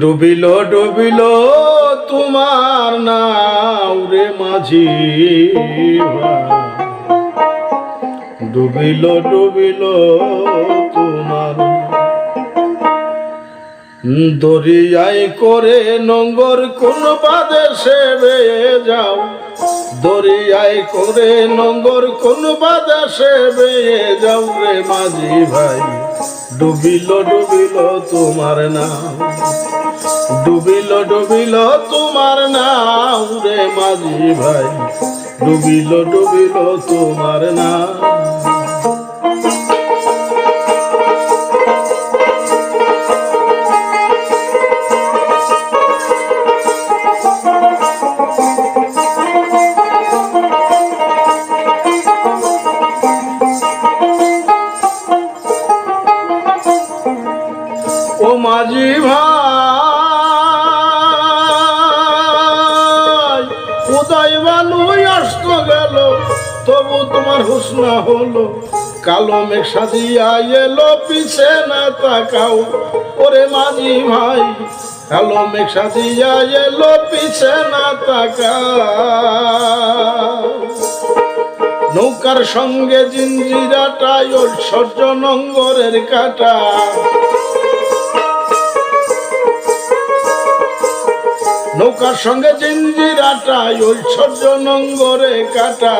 ডুবিল ডুবিল তোমার নাও রে মাঝি। ডুবিল ডুবিল তোমার দরিয়ায় করে নঙ্গর কোন বাদেশে বেয়ে যাও। দরিয়ায় করে নঙ্গর কোন বাতাসে বেয়ে যাও রে মাঝি ভাই। ডুবিল ডুবিল তোমার নাম, ডুবিল ডুবিল তোমার নাম রে মাঝি ভাই। ডুবিল ডুবিল তোমার নাম। কালো মেঘ সাজিয়া এলো পিছে না তাকাও। ওরে মাঝি ভাই কালো মেঘ সাজিয়া এলো পিছে না তাকাও। নৌকার সঙ্গে জিঞ্জিরাটা ঐশ্বর্য নঙ্গরের কাটা। নৌকার সঙ্গে ঐশ্বর্য নঙ্গরে কাটা।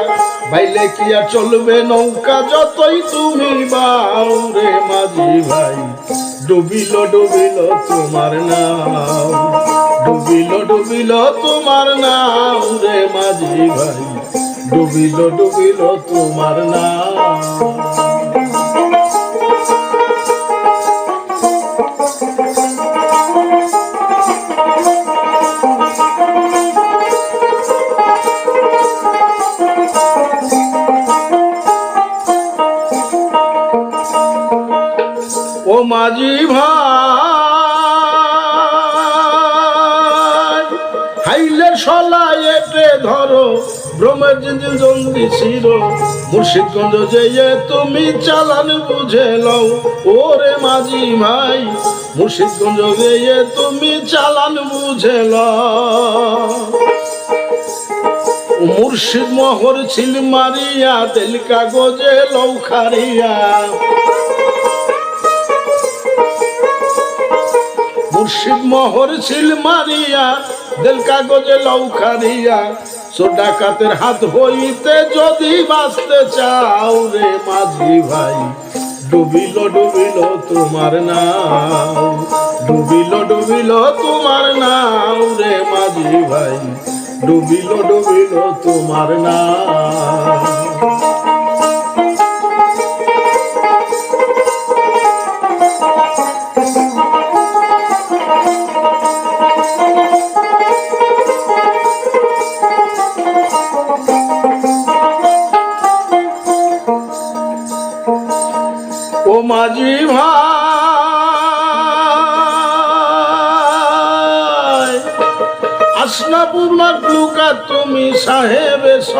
বাইলে কি আর চলবে নৌকা, যতই তুমি বাউ রে মাঝি ভাই। ডুবিল ডুবিল তোমার নাম। ডুবিল ডুবিল তোমার নাম রে মাঝি ভাই। ডুবিল ডুবিল তোমার নাম। ছিল। মুর্শিদগঞ্জ যেয়ে তুমি চালান বুঝে লও। ওরে মাঝি ভাই, মুর্শিদগঞ্জ যেয়ে তুমি চালান বুঝে লও। মুর্শিদ মোহর ছিল মারিয়া, তেল কাগজে লৌখারিয়া মুর্শিদ মোহর ছিল মারিয়া দেল কাগজে লৌখারিয়া সো ডাকাতের হাত হইতে যদি বাঁচতে চাও রে মাঝি ভাই, ডুবিল ডুবিল তোমার নাও, ডুবিল ডুবিল তোমার নাও রে মাঝি ভাই, ডুবিল ডুবিল তোমার নাম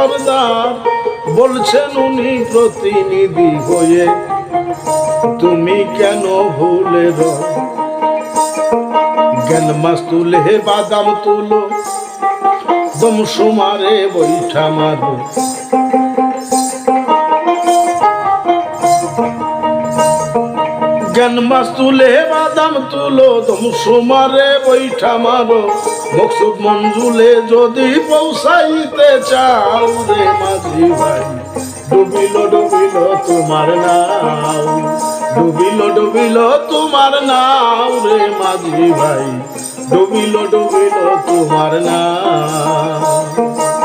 সর্দার বলছেন উনি প্রতিনিধি হয়ে। তুমি কেন ভুলে জ্ঞান মাস তুলে বাদাম তুলো। দম সুমারে বৈঠা মারো। জ্ঞান মাস তুলে বাদাম তুলো। সুমারে বৈঠা মারো। মকসুদ মঞ্জুলে যদি পৌঁছাইতে চাও রে মাঝি ভাই। ডুবিল ডুবিল তোমার নাও। ডুবিল ডুবিল তোমার নাও রে মাঝি ভাই। ডুবিল ডুবিল তোমার নাও।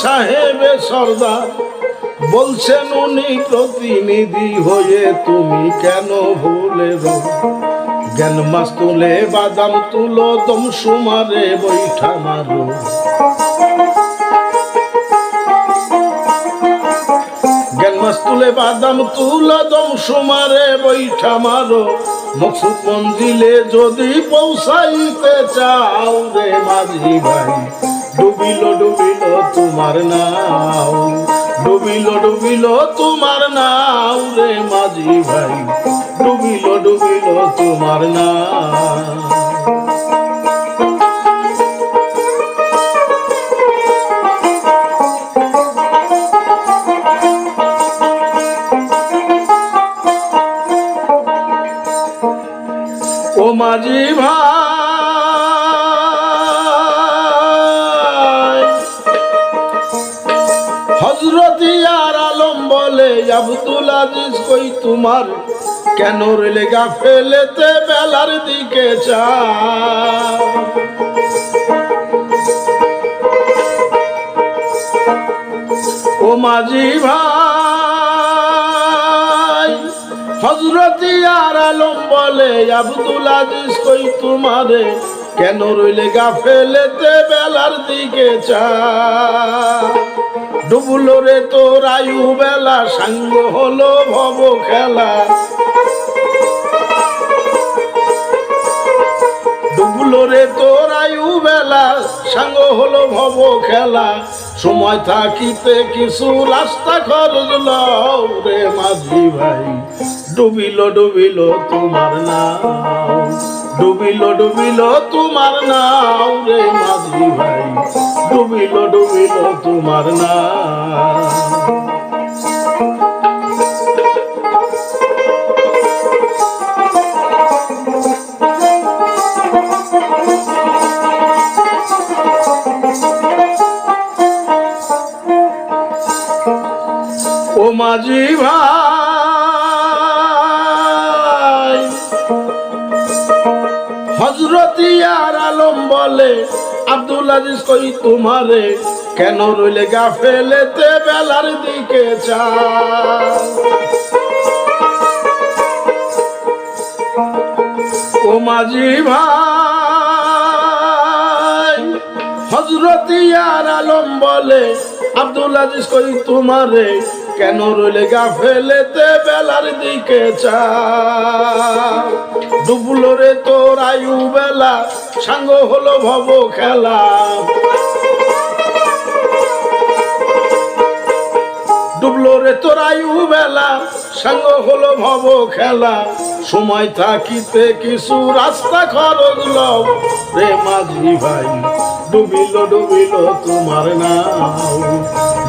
সাহেবে সর্দার। বলছেন উনি প্রতিনিধি হয়ে তুমি কেন ভুলে জ্ঞান মাস তুলে বাদাম তুলো, দম সুমারে বৈঠা মারো। তুলে বাদাম তুলো, দম সুমারে বৈঠা মারো। মকসুদ মঞ্জিলে যদি পৌঁছাইতে চাও রে মাঝি ভাই ডুবিল ডুবিল তোমার নাও। ডুবিল ডুবিল তোমার নাও রে মাঝি ভাই। ডুবিল ডুবিল তোমার নাও। মাঝি ভাই আব্দুল আজিজ কই তোমার। কেন রেলে গা ফেলেতে বেলার দিকে চা ও মাঝি ভাই হজরতি আর আলম বলে আব্দুল আজিজ কই তোমারে কেন রইলে গা ফেলেতে বেলার দিকে চা? ডুবলো রে তোর আয়ু বেলা, সাঙ্গ হলো ভব খেলা। ডুবলো রে তোর আয়ু বেলা, সাঙ্গ হলো ভব খেলা। সময় থাকিতে কিছু রাস্তা খরচ রে মাঝি ভাই। ডুবিল ডুবিল তোমার নাও ডুবিল ডুবিল তোমার নাও রে মাঝি ভাই। ডুবিল ডুবিল তোমার নাও। আজিজ কই তোমারে, কেন রইলে গা ফেলেতে বেলার দিকে ও মাঝি ভাই হজরত আলম বলে, আব্দুল আজিজ কই তোমারে কেন রইলে গা ফেলেতে বেলার দিকে চা? ডুবলো রে তোর আয়ু বেলা, সাঙ্গ হলো ভব খেলা। ডুবলো রে তোর আয়ু বেলা, সাঙ্গ হলো ভব খেলা। সময় থাকিতে কিছু রাস্তা খরচ লও রে মাঝি ভাই। ডুবিল ডুবিল তোমার নাও।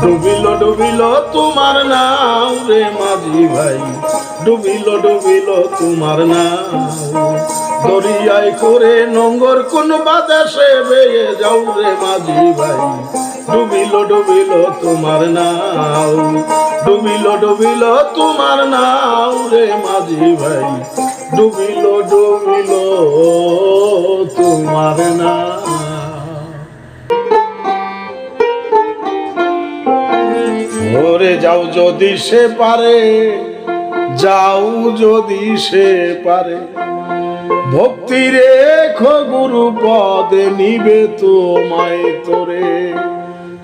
ডুবিল ডুবিল তোমার নাও রে মাঝি ভাই। ডুবিল ডুবিল তোমার নাও। দরিয়ায় করে নোংর কোন বাতাসে বেয়ে যাও রে মাঝি ভাই। ডুবিল ডুবিল তোমার নাও। ডুবিল ডুবিল তোমার নাও রে মাঝি ভাই। ডুবিল ডুবিল তোমার নাও। ওরে যাও যদি সে পারে, যাও যদি সে পারে। ভক্তি রেখো গুরু পদে নিবে তোমায় তোরে।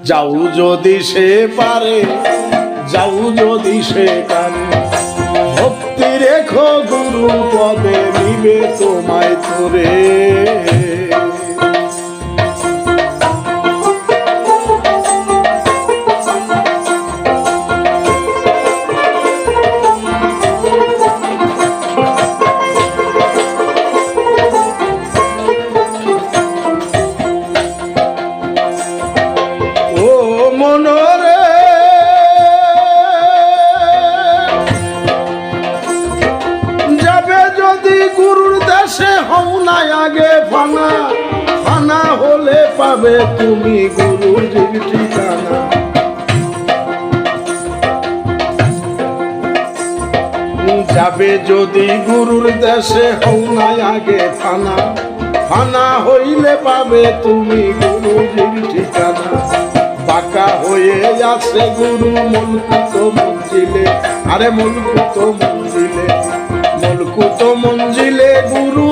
যাও যদি সে পারে, যাও যদি সে পারে। ভক্তি রেখো গুরু পদে নিবে তোমায় তোরে। হও না আগে ফানা ফানা হলে পাবে তুমি গুরুর জির ঠিকানা। যাবে যদি গুরুর দেশে, হও না আগে ফানা। ফানা হইলে পাবে তুমি গুরুজির ঠিকানা। ফাঁকা হয়ে আছে গুরু মুলকুত মঞ্জিলে। আরে মুলকুত মঞ্জিলে মুলকুত মঞ্জিলে গুরু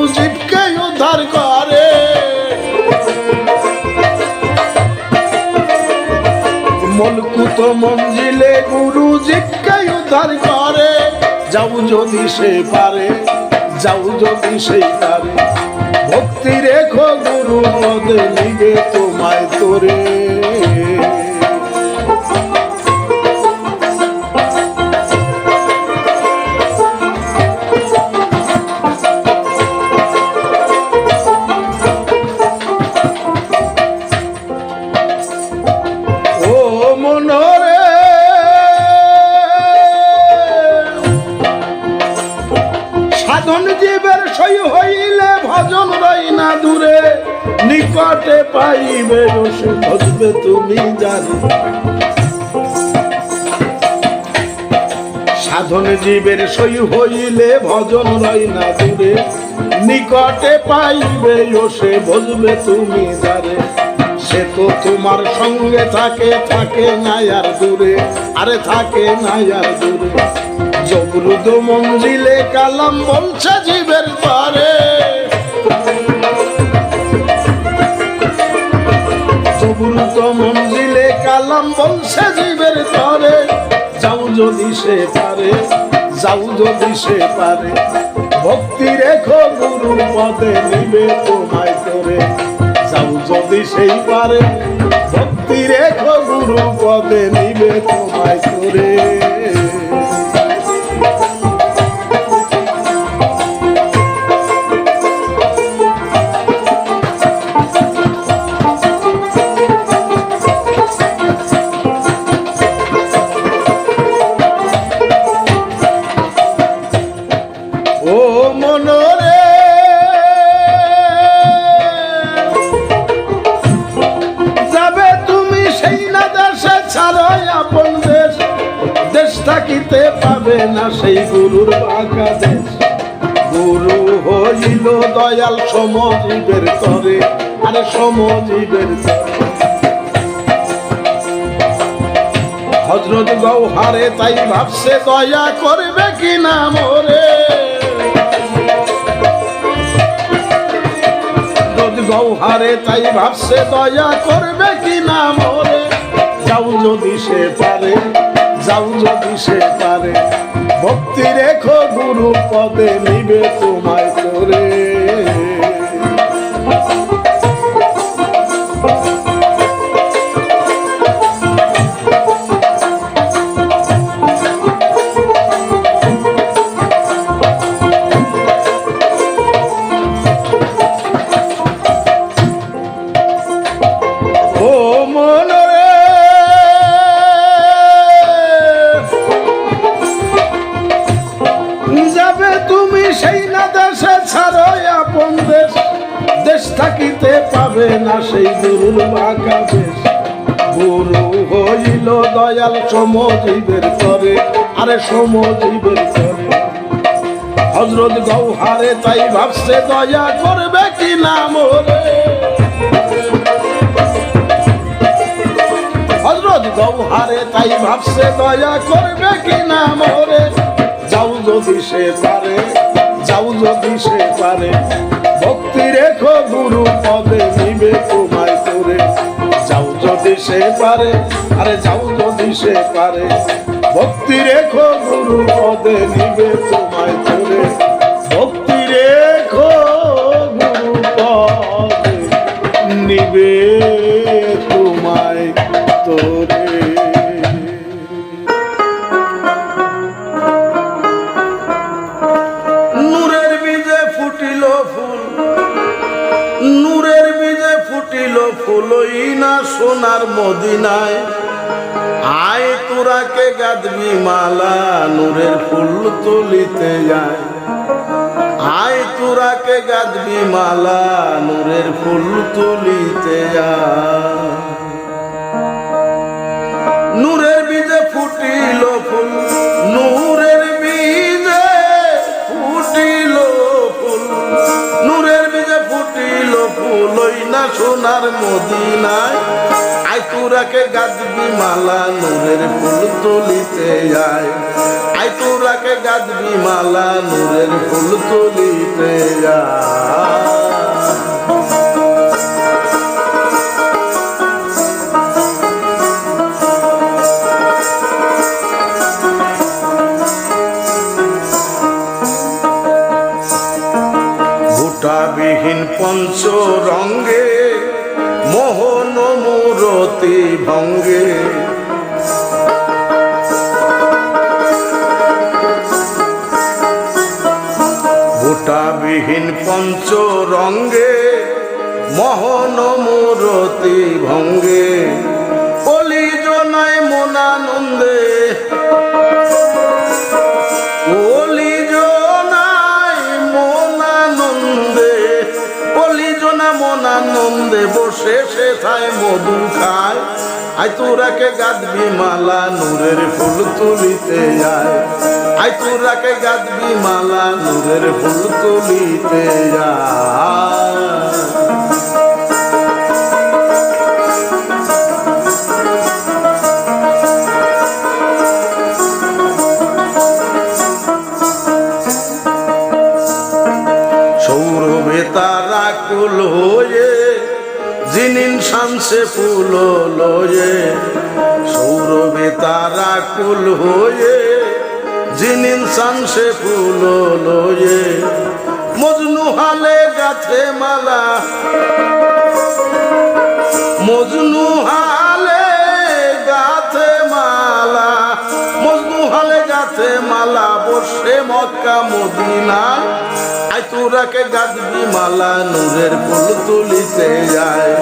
উদ্ধার করে। মলকুত মঞ্জিলে গুরু জিজ্ঞাই উদ্ধার করে। যাও যদি সে পারে, যাও যদি সে পারে। ভক্তি রেখো গুরু পদে নিবে তোমায় তোরে। সাধন জীবের সই হইলে ভজন রই না দূরে। নিকটে পাইবে রসে ভজবে তুমি জানি। সাধন জীবের সই হইলে ভজন রই না দূরে। নিকটে পাইবে রসে ভজবে তুমি জানে। সে তো তোমার সঙ্গে থাকে থাকে না আর দূরে। আরে থাকে না আর দূরে। জবরুদ মঞ্জিলে কালাম বলছে জীবের পারে। জবরুদ মঞ্জিলে কালাম বলছে জীবের পারে। যাও যদি সে পারে, যাও যদি সে পারে। ভক্তি রেখো গুরু পদে, নিবে তোমায় করে যাও যদি সেই পারে, ভক্তি রেখো গুরু পদে, নিবে তোমায় করে যাবে তুমি সেই না দেশে, ছাড়াই আপন দেশ। দেশ থাকিতে পাবে না সেই গুরুর বাঁকা দেশ। গুরু হইল দয়াল সমজীবের তরে, আরে সমজীবের তরে। হজরত গৌহারে তাই ভাবছে, দয়া করবে কি না মোরে? হজরত গৌহারে, তাই ভাবছে দয়া করবে কি না মরে? যাও যদি সে পারে, যাও যদি সে পারে, ভক্তি রেখো গুরু পদে নিবে তোমায় করে। থাকিতে পাবে না সেই গুরুর বাঁকা দেশ গুরু হইল দয়াল সমজীবের করে আরে সমজীবের করে হজরত গৌহারে তাই ভাবছে, দয়া করবে কি না মোরে? হজরত গৌহারে তাই ভাবছে, দয়া করবে কি না মোরে? যাও যদি সে পারে যাও যদি সে পারে। ভক্তি রেখো গুরু পদে নিবে তোমায় করে। যাও যদি সে পারে, আরে যাও যদি সে পারে। ভক্তি রেখো গুরু পদে নিবে তোমায় করে। গাদবি মালা নূরের ফুল তুলিতে যায়। আয় তোরাকে গাদবি মালা নূরের ফুল তুলিতে যায়। নূরের বীজে ফুটিল ফুল, নূরের বীজে ফুটিল ফুল, নূরের বীজে ফুটিল ফুল, ওই না সোনার মদিনায় আই তোরাকে মালা, নূরের ফুল তুলিতে যায় আই তোরাকে মালা, নূরের ফুল তুলিতে ভুটাবিহীন পঞ্চ রঙ্গে মূরতি ভঙ্গে। বুটাবিহীন পঞ্চ রঙ্গে মোহন মূরতি ভঙ্গে। মনানন্দে বসে সে থায় মধু খায়। আই তোরাকে গাদবি মালা নূরের ফুল তুলিতে যায় আই তোরাকে গাদবি মালা নূরের ফুল তুলিতে যায় কুল হয়ে, জিনিন শামসে ফুল লয়ে, সৌরভে তারা কুল হয়ে, জিনিন শামসে ফুল লয়ে, মজনু হালে গাছে মালা, মজনু হালে গাছে মালা, মজনু হালে গাছে মালা, বসে মক্কা মদিনা। তোরাকে গাদবি মালা, নূরের ফুল তুলিতে যায়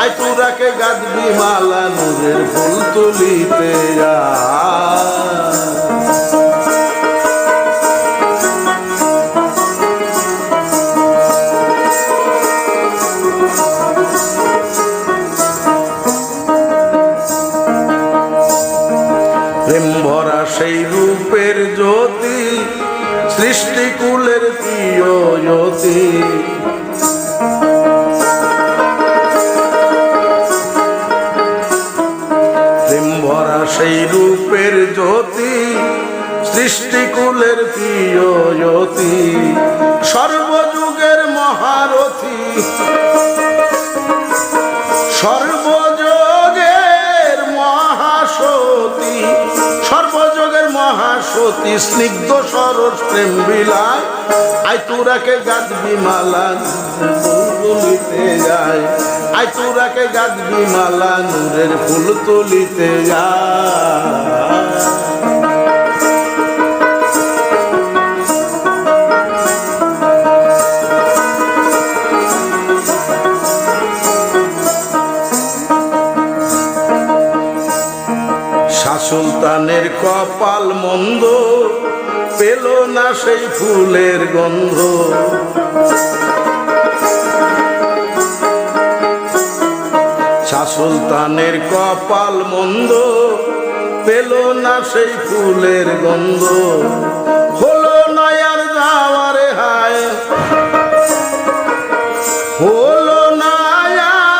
আই তোরাকে গাদবি মালা, নূরের ফুল তুলিতে যায় প্রেম ভরা সেই রূপের জ্যোতি সৃষ্টিকুলের প্রেম ভরা সেই রূপের জ্যোতি, সৃষ্টিকুলের প্রিয় জ্যোতি, সর্বযুগের মহারথী। সর্বযোগের মহাসতী সর্বযোগের মহাসতী, স্নিগ্ধ সরস প্রেম বিলায় আই তোরাকে গাদবি মালা তুলিতে যায় আই তোরাকে গাদবি মালা নূরের ফুল তুলিতে যায় শাসুলতানের কপাল মন্দ। না সেই ফুলের গন্ধ। শাসুলতানের কপাল মন্দ, পেল না সেই ফুলের গন্ধ। হলো নয়ার যাওয়ারে হায়। হলো না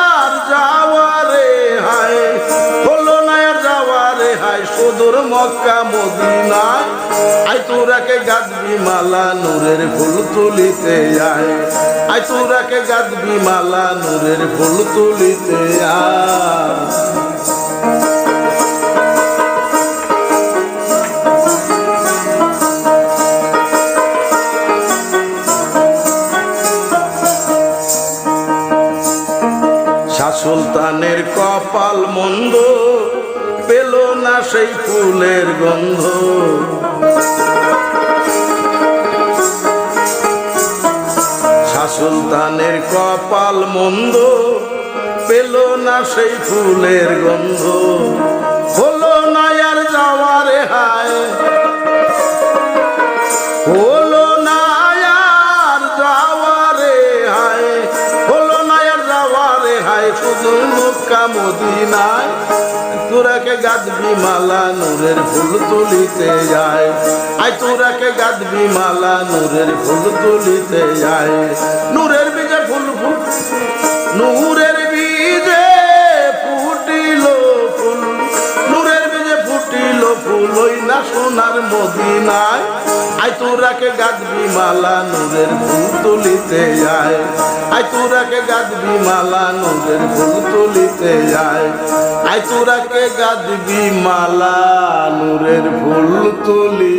আর যাওয়ারে হায়। হলো না আর যাওয়ারে হায়। সুদূর মক্কা, মদিনা তোরাকে গাদবি মালা নূরের ফুল তুলিতে যায় আই তোরাকে গাদবি মালা নূরের ফুল তুলিতে আয়। সুলতানের কপাল মন্দ, পেল না সেই ফুলের গন্ধ। সেই ফুলের গন্ধ। হলো না আর যাওয়ারে হায়। হলো না আর যাওয়ারে হলো না আর যাওয়ারে হায়। শুধু মুক্কা মদিনায়। তোরাকে গাদবি মালা নূরের ফুল তুলিতে যায়। আই তোরাকে গাদবি মালা নূরের ফুল তুলিতে যায়। নূরের বীজে ফুল ফুল। নূরের সোনার মদিনায়। আই তোরাকে গাদবি মালা নদের ফুল তুলিতে আয় আই তোরাকে গাদবি মালা নদের ফুল তুলিতে আয় আই তোরাকে গাদবি মালা নূরের ফুল তুলি